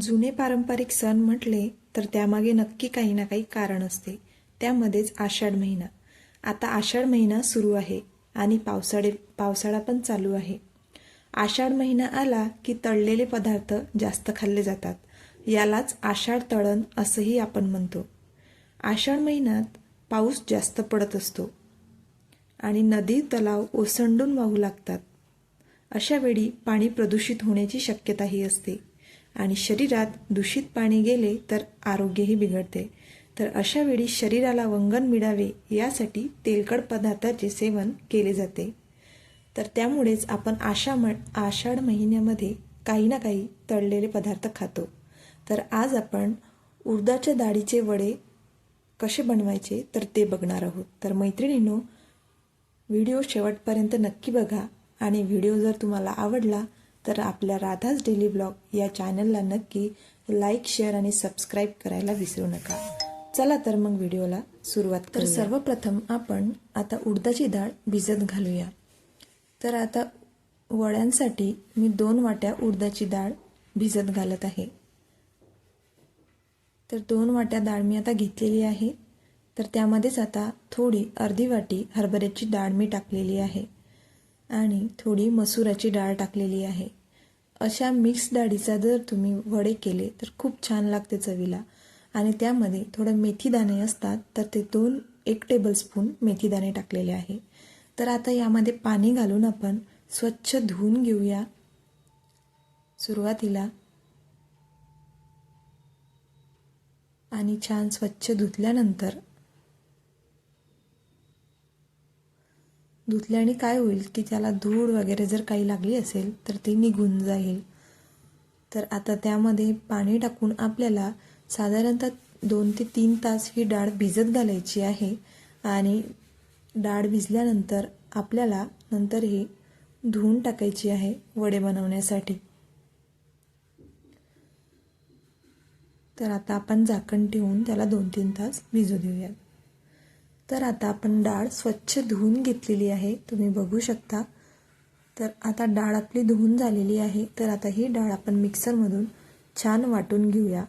जुने पारंपरिक सण म्हटले तर त्यामागे नक्की काही ना काही कारण असते. त्यामध्येच आषाढ महिना. आता आषाढ महिना सुरू आहे आणि पावसाळे पावसाळा पण चालू आहे. आषाढ महिना आला की तळलेले पदार्थ जास्त खाल्ले जातात. यालाच आषाढ तळण असंही आपण म्हणतो. आषाढ महिन्यात पाऊस जास्त पडत असतो आणि नदी तलाव ओसंडून वाहू लागतात. अशावेळी पाणी प्रदूषित होण्याची शक्यताही असते. आणि शरीरात दूषित पाणी गेले तर आरोग्यही बिघडते. तर अशा वेळी शरीराला वंगण मिळावे यासाठी तेलकट पदार्थाचे सेवन केले जाते. तर त्यामुळेच आपण आषा म आषाढ महिन्यामध्ये काही ना काही तळलेले पदार्थ खातो. तर आज आपण उर्दाच्या डाळीचे वडे कसे बनवायचे तर ते बघणार आहोत. तर मैत्रिणींनो व्हिडिओ शेवटपर्यंत नक्की बघा आणि व्हिडिओ जर तुम्हाला आवडला तर आपल्या राधाच डेली ब्लॉग या चॅनलला नक्की लाईक शेअर आणि सबस्क्राईब करायला विसरू नका. चला तर मग व्हिडिओला सुरुवात तर सर्वप्रथम आपण आता उडदाची डाळ भिजत घालूया. तर आता वड्यांसाठी मी दोन वाट्या उडदाची डाळ भिजत घालत आहे. तर दोन वाट्या डाळ मी आता घेतलेली आहे. तर त्यामध्येच आता थोडी अर्धी वाटी हरभऱ्याची डाळ मी टाकलेली आहे. आणि थोडी मसुराची डाळ टाकलेली आहे. अशा मिक्स डाळीचा जर तुम्ही वडे केले तर खूप छान लागते चवीला. आणि त्यामध्ये थोडं मेथीदाणे असतात तर ते दोन एक टेबलस्पून मेथीदाणे टाकलेले आहे. तर आता यामध्ये पाणी घालून आपण स्वच्छ धुवून घेऊया. सुरुवातीला आणि छान स्वच्छ धुतल्यानंतर धुतल्याने काय होईल की त्याला धूळ वगैरे जर काही लागली असेल तर ती निघून जाईल. तर आता त्यामध्ये पाणी टाकून आपल्याला साधारणतः दोन ते तीन तास ही डाळ भिजत घालायची आहे आणि डाळ भिजल्यानंतर आपल्याला नंतर ही धुवून टाकायची आहे वडे बनवण्यासाठी. तर आता आपण झाकण ठेवून त्याला दोन तीन तास भिजू देऊयात. तर आता आपण डाळ स्वच्छ धुवून घेतलेली आहे. तुम्ही बघू शकता. तर आता डाळ आपली धुवून झालेली आहे. तर आता ही डाळ आपण मिक्सरमधून छान वाटून घेऊया.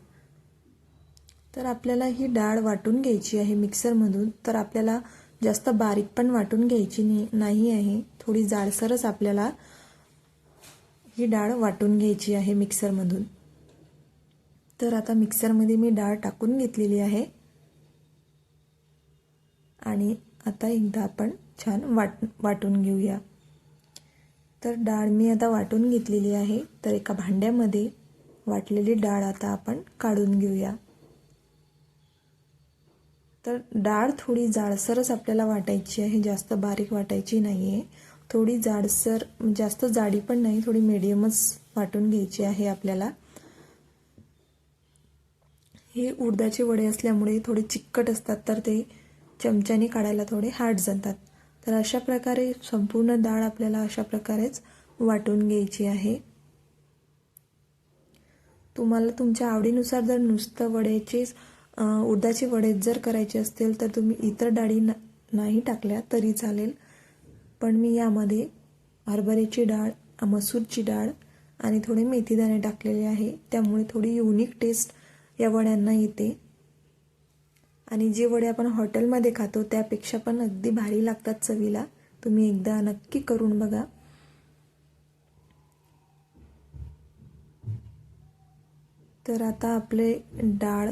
तर आपल्याला ही डाळ वाटून घ्यायची आहे मिक्सरमधून. तर आपल्याला जास्त बारीक पण वाटून घ्यायची नाही आहे. थोडी जाडसरच आपल्याला ही डाळ वाटून घ्यायची आहे मिक्सरमधून. तर आता मिक्सरमध्ये मी डाळ टाकून घेतलेली आहे. आणि आता एकदा आपण छान वाट वाटून घेऊया. तर डाळ मी आता वाटून घेतलेली आहे. तर एका भांड्यामध्ये वाटलेली डाळ आता आपण काढून घेऊया. तर डाळ थोडी जाडसरच आपल्याला वाटायची आहे. जास्त बारीक वाटायची नाही आहे थोडी जाडसर जास्त जाडी पण नाही. थोडी मिडियमच वाटून घ्यायची आहे आपल्याला. हे उडदाचे वडे असल्यामुळे थोडे चिकट असतात तर ते चमच्याने काढायला थोडे हार्ड जातात तर अशा प्रकारे संपूर्ण डाळ आपल्याला अशा प्रकारेच वाटून घ्यायची आहे. तुम्हाला तुमच्या आवडीनुसार जर नुसतं वड्याचीच उडदाचे वडे जर करायचे असतील तर तुम्ही इतर डाळी ना नाही टाकल्या तरी चालेल. पण मी यामध्ये हरभऱ्याची डाळ मसूरची डाळ आणि थोडे मेथीदाणे टाकलेले आहे. त्यामुळे थोडी युनिक टेस्ट या वड्यांना येते. आणि जे वडे आपण हॉटेलमध्ये खातो त्यापेक्षा पण अगदी भारी लागतात चवीला. तुम्ही एकदा नक्की करून बघा. तर आता आपले डाळ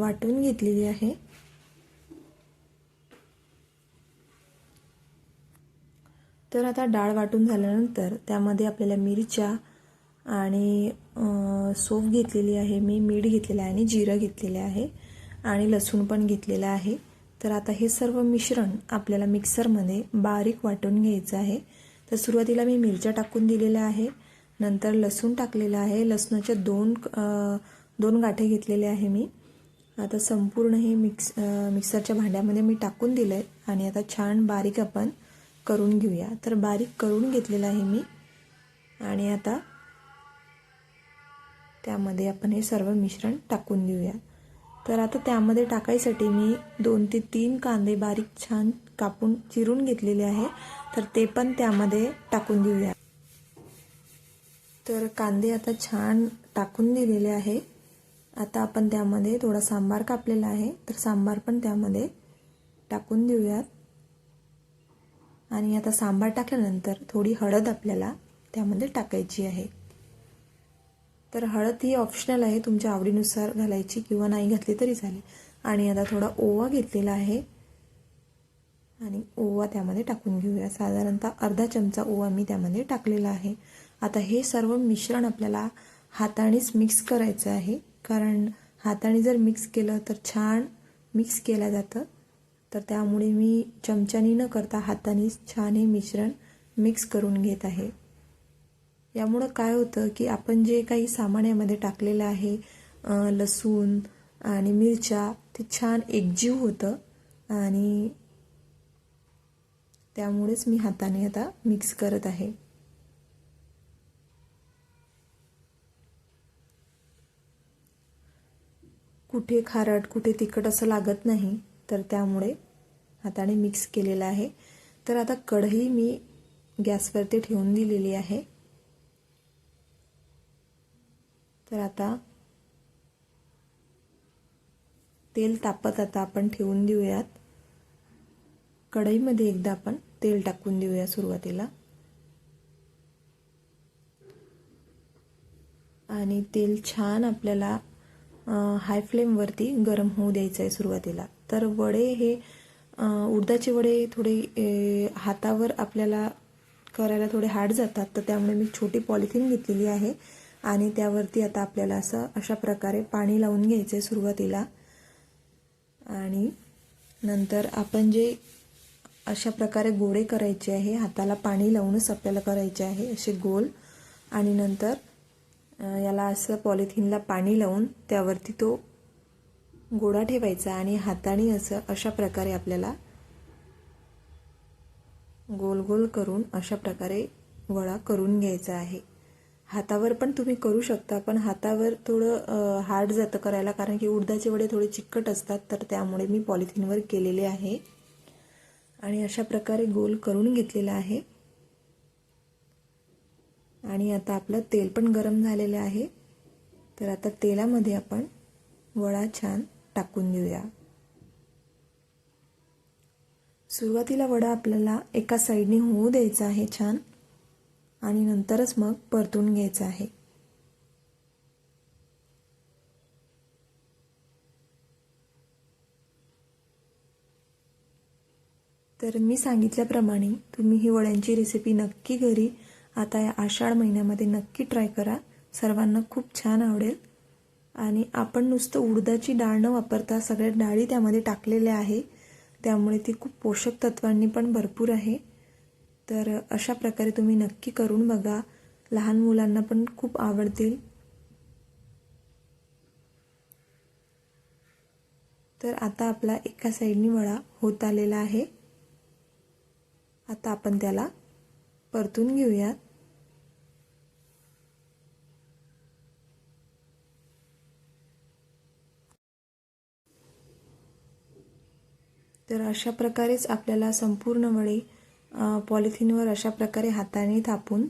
वाटून घेतलेली आहे. तर आता डाळ वाटून झाल्यानंतर त्यामध्ये आपल्याला मिरच्या आणि सोफ घेतलेली आहे. मी मीठ घेतलेलं आहे आणि जिरं घेतलेलं आहे. आणि लसूण पण घेतलेलं आहे. तर आता हे सर्व मिश्रण आपल्याला मिक्सरमध्ये बारीक वाटून घ्यायचं आहे. तर सुरुवातीला मी मिरच्या टाकून दिलेल्या आहे. नंतर लसूण टाकलेलं आहे. लसणाच्या दोन दोन गाठे घेतलेले आहे मी. आता संपूर्ण हे मिक्स मिक्सरच्या भांड्यामध्ये मी टाकून दिलं आहे आणि आता छान बारीक आपण करून घेऊया. तर बारीक करून घेतलेलं आहे मी. आणि आता त्यामध्ये आपण हे सर्व मिश्रण टाकून देऊया. तर आता त्यामध्ये टाकायसाठी मी दोन ते तीन कांदे बारीक छान कापून चिरून घेतलेले आहे. तर ते पण त्यामध्ये टाकून देऊया. तर कांदे आता छान टाकून दिलेले आहे. आता आपण त्यामध्ये थोडा सांबार कापलेला आहे. तर सांबार पण त्यामध्ये टाकून देऊयात. आणि आता सांबार टाकल्यानंतर थोडी हळद आपल्याला त्यामध्ये टाकायची आहे. तर हळद ही ऑप्शनल आहे तुमच्या आवडीनुसार घालायची किंवा नाही घातली तरी चालेल. आणि आता थोडा ओवा घेतलेला आहे. आणि ओवा त्यामध्ये टाकून घेऊया. साधारणतः अर्धा चमचा ओवा मी त्यामध्ये टाकलेला आहे. आता हे सर्व मिश्रण आपल्याला हातानेच मिक्स करायचं आहे. कारण हाताने जर मिक्स केलं तर छान मिक्स केलं जातं. तर त्यामुळे मी चमच्यानी न करता हातानेच छान हे मिश्रण मिक्स करून घेत आहे. यामुळं काय होतं की आपण जे काही सामान यामध्ये टाकलेलं आहे लसूण आणि मिरच्या ते छान एकजीव होतं आणि त्यामुळेच मी हाताने आता मिक्स करत आहे. कुठे खारट कुठे तिखट असं लागत नाही तर त्यामुळे हाताने मिक्स केलेलं आहे. तर आता कढई मी गॅसवरती ठेवून दिलेली आहे. तर आता तेल तापत आता आपण ठेवून देऊयात. कढईमध्ये एकदा आपण तेल टाकून देऊया सुरुवातीला. आणि तेल छान आपल्याला हाय फ्लेमवरती गरम होऊ द्यायचं आहे सुरुवातीला. तर वडे हे उडदाचे वडे थोडे हातावर आपल्याला करायला थोडे हार्ड जातात तर त्यामुळे मी छोटी पॉलिथिन घेतलेली आहे. आणि त्यावरती आता आपल्याला असं अशा प्रकारे पाणी लावून घ्यायचं आहे सुरुवातीला. आणि नंतर आपण जे अशा प्रकारे गोळे करायचे आहे हाताला पाणी लावूनच आपल्याला करायचे आहे असे गोल. आणि नंतर याला असं पॉलिथिनला पाणी लावून त्यावरती तो गोळा ठेवायचा आणि हाताने असं अशा प्रकारे आपल्याला गोल गोल करून अशा प्रकारे वडा करून घ्यायचा आहे. हातावर पण तुम्ही करू शकता पण हातावर थोडं हार्ड जातं करायला कारण की उडदाचे वडे थोडे चिकट असतात तर त्यामुळे मी पॉलिथिनवर केलेले आहे. आणि अशा प्रकारे गोल करून घेतलेला आहे. आणि आता आपलं तेल पण गरम झालेलं आहे. तर आता तेलामध्ये आपण वडा छान टाकून देऊया सुरुवातीला वडा आपल्याला एका साईडने होऊ द्यायचा आहे छान. आणि नंतरच मग परतून घ्यायचं आहे. तर मी सांगितल्याप्रमाणे तुम्ही ही वड्यांची रेसिपी नक्की घरी आता या आषाढ महिन्यामध्ये नक्की ट्राय करा. सर्वांना खूप छान आवडेल. आणि आपण नुसतं उडदाची डाळ न वापरता सगळ्या डाळी त्यामध्ये टाकलेल्या आहे. त्यामुळे ती खूप पोषक तत्वांनी पण भरपूर आहे. तर अशा प्रकारे तुम्ही नक्की करून बघा. लहान मुलांना पण खूप आवडतील. तर आता आपला एका साईडनी वडा होत आलेला आहे. आता आपण त्याला परतून घेऊयात. तर अशा प्रकारेच आपल्याला संपूर्ण वडे पॉलिथिनवर अशा प्रकारे हाताने थापून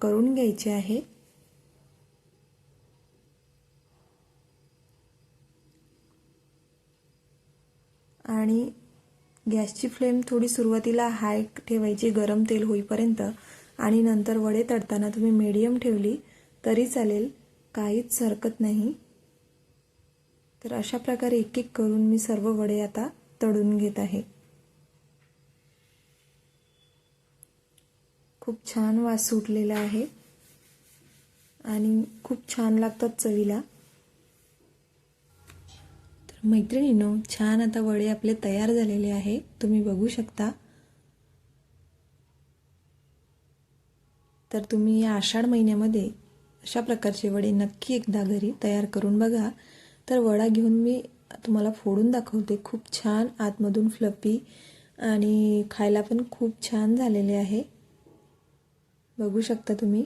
करून घ्यायचे आहे. आणि गॅसची फ्लेम थोडी सुरुवातीला हाय ठेवायची गरम तेल होईपर्यंत आणि नंतर वडे तडताना तुम्ही मीडियम ठेवली तरी चालेल काहीच हरकत नाही. तर अशा प्रकारे एक एक करून मी सर्व वडे आता तळून घेत आहे. खूप छान वास सुटलेला आहे. आणि खूप छान लागतात चवीला. तर मैत्रिणीनो छान आता वडे आपले तयार झालेले आहे. तुम्ही बघू शकता. तर तुम्ही या आषाढ महिन्यामध्ये अशा प्रकारचे वडे नक्की एकदा घरी तयार करून बघा. तर वडा घेऊन मी तुम्हाला फोडून दाखवते. खूप छान आतमधून फ्लपी आणि खायला पण खूप छान झालेले आहे. बघू शकता तुम्ही.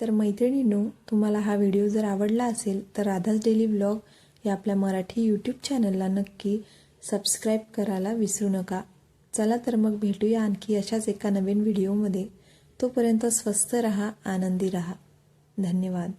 तर मैत्रिणींनो तुम्हाला हा व्हिडिओ जर आवडला असेल तर राधाच डेली ब्लॉग या आपल्या मराठी यूट्यूब चॅनलला नक्की सबस्क्राईब करायला विसरू नका. चला तर मग भेटूया आणखी अशाच एका नवीन व्हिडिओमध्ये. तोपर्यंत स्वस्थ रहा आनंदी रहा. धन्यवाद.